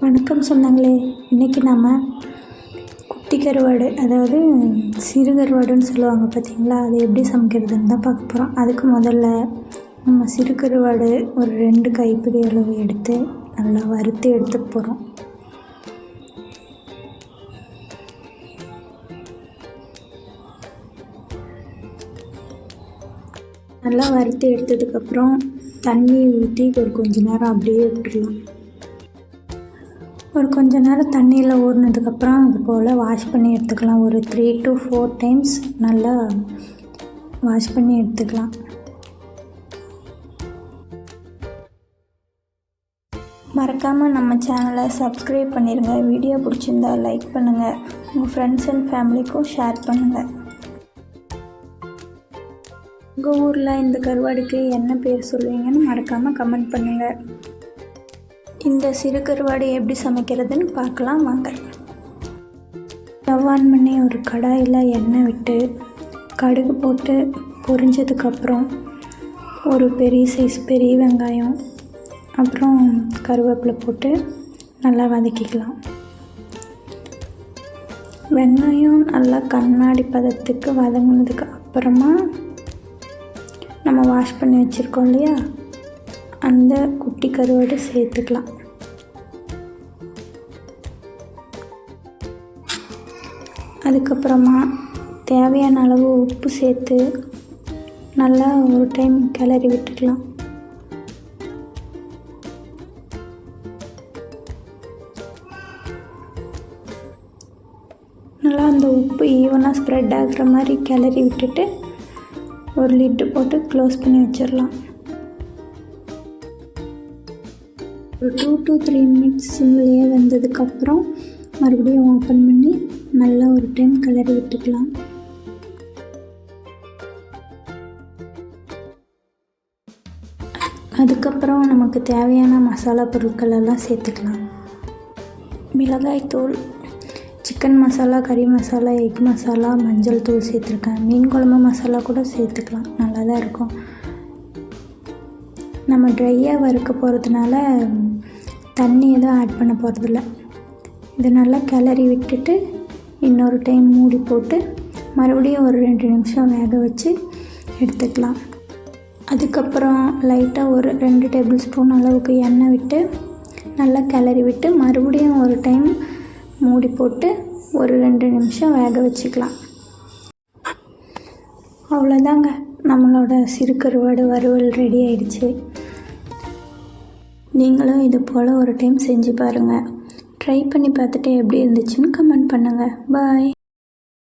வணக்கம் சொன்னாங்களே. இன்றைக்கி நம்ம குட்டி கருவாடு அதாவது சிறு கருவாடுன்னு சொல்லுவாங்க பார்த்தீங்களா அது எப்படி சமைக்கிறதுன்னு தான் பார்க்க போகிறோம் அதுக்கு முதல்ல நம்ம சிறு கருவாடு ஒரு ரெண்டு கைப்பிடி அளவு எடுத்து நல்லா வறுத்து எடுத்து போகிறோம் நல்லா வறுத்து எடுத்ததுக்கப்புறம் தண்ணி ஊற்றி ஒரு கொஞ்ச நேரம் அப்படியே விட்டுடலாம். ஒரு கொஞ்ச நேரம் தண்ணியில் ஊறினதுக்கப்புறம் அது போல் வாஷ் பண்ணி எடுத்துக்கலாம். ஒரு த்ரீ டு ஃபோர் டைம்ஸ் நல்லா வாஷ் பண்ணி எடுத்துக்கலாம். மறக்காமல் நம்ம சேனலை சப்ஸ்கிரைப் பண்ணிடுங்க வீடியோ பிடிச்சிருந்தா லைக் பண்ணுங்கள் உங்கள் ஃப்ரெண்ட்ஸ் அண்ட் ஃபேமிலிக்கும் ஷேர் பண்ணுங்கள் உங்கள் ஊரில் இந்த கருவாடுக்கு என்ன பேர் சொல்லுவீங்கன்னு மறக்காமல் கமெண்ட் பண்ணுங்கள் இந்த சிறு கருவாடு எப்படி சமைக்கிறதுன்னு பார்க்கலாம் வாங்க. ஸ்டவ் ஆன் பண்ணி ஒரு கடாயில் எண்ணெய் விட்டு கடுகு போட்டு பொரிஞ்சதுக்கப்புறம் ஒரு பெரிய சைஸ் பெரிய வெங்காயம் அப்புறம் கருவேப்பிலை போட்டு நல்லா வதக்கிக்கலாம். வெங்காயம் நல்லா கண்ணாடி பதத்துக்கு வதங்கினதுக்கு அப்புறமா நம்ம வாஷ் பண்ணி வச்சுருக்கோம் இல்லையா? அந்த குட்டி கருவாடு சேர்த்துக்கலாம். அதுக்கப்புறமா தேவையான அளவு உப்பு சேர்த்து நல்லா ஒரு டைம் கிளறி விட்டுக்கலாம். நல்லா அந்த உப்பு ஈவனாக ஸ்ப்ரெட் ஆகிற மாதிரி கிளறி விட்டுட்டு ஒரு லிட்டு போட்டு க்ளோஸ் பண்ணி வச்சிடலாம். ஒரு டூ டு த்ரீ மினிட்ஸ் சிம்லேயே மறுபடியும் ஓப்பன் பண்ணி நல்லா ஒரு டைம் கிளறி விட்டுக்கலாம். அதுக்கப்புறம் நமக்கு தேவையான மசாலா பொருட்கள் எல்லாம் சேர்த்துக்கலாம். மிளகாய்த்தூள் சிக்கன் மசாலா கறி மசாலா எக் மசாலா மஞ்சள் தூள் சேர்த்துருக்கேன். மீன் குழம்பு மசாலா கூட சேர்த்துக்கலாம். நல்லா தான் இருக்கும். நம்ம ட்ரையாக வறுக்க போகிறதுனால தண்ணி எதுவும் ஆட் பண்ண போகிறதில்ல இதை நல்லா கிளறி விட்டுட்டு இன்னொரு டைம் மூடி போட்டு மறுபடியும் ஒரு ரெண்டு நிமிஷம் வேக வச்சு எடுத்துக்கலாம். அதுக்கப்புறம் லைட்டாக ஒரு ரெண்டு டேபிள் ஸ்பூன் அளவுக்கு எண்ணெய் விட்டு நல்லா கிளறி விட்டு மறுபடியும் ஒரு டைம் மூடி போட்டு ஒரு ரெண்டு நிமிஷம் வேக வச்சுக்கலாம். அவ்வளோதாங்க நம்மளோட சிறு கருவாடு வறுவல் ரெடி ஆயிடுச்சு. நீங்களும் இது போல் ஒரு டைம் செஞ்சு பாருங்கள் ட்ரை பண்ணி பார்த்துட்டு எப்படி இருந்துச்சுன்னு கமெண்ட் பண்ணுங்கள் பாய்